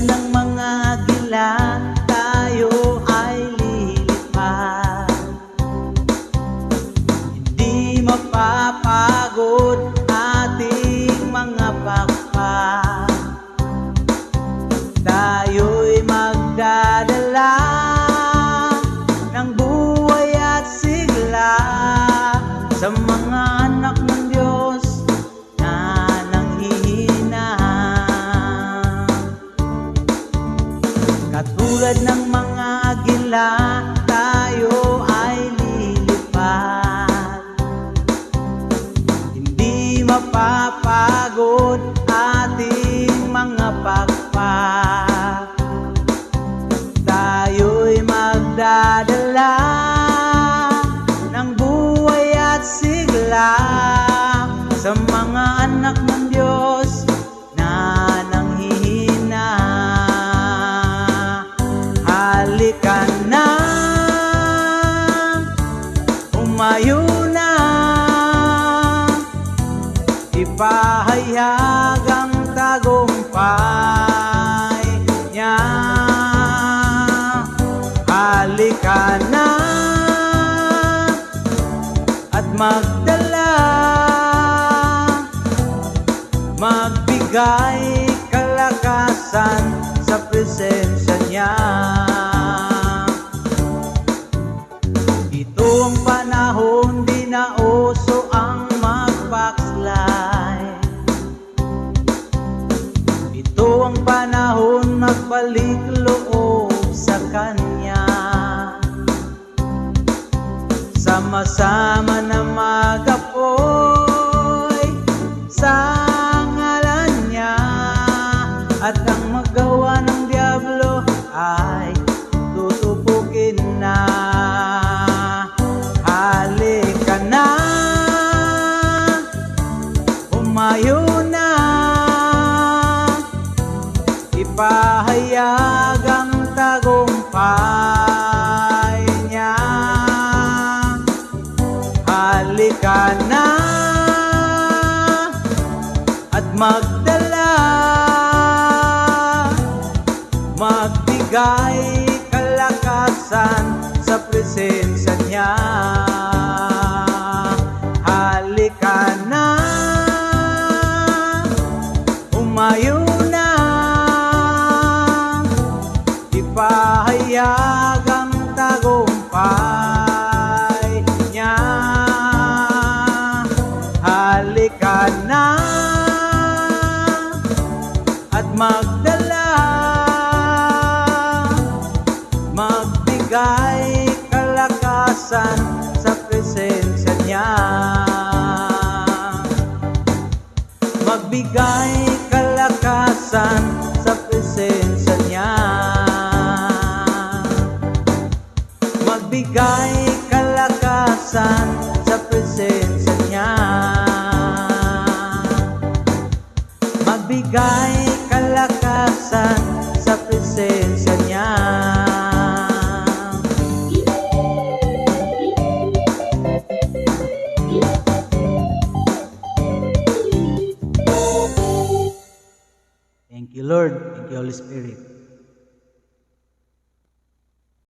ng Katulad ng umayo na, ipahayag ang tagumpay niya. Halika na at magdala. Magbigay kalakasan sa presensya niya ang panahon magbalik loob sa Kanya. Sama-sama na magapoy sa ngalan niya. At ang magawa ng Diablo ay Ipahayag ang tagumpay niya. Halika na at magdala. Magbigay kalakasan sa presensya niya Ipahayag ang tagumpay niya. Halika na at magdala Magbigay kalakasan sa presensya niya. Magbigay Magbigay kalakasan sa presensya niya. Magbigay kalakasan sa presensya niya. Thank you Lord, thank you Holy Spirit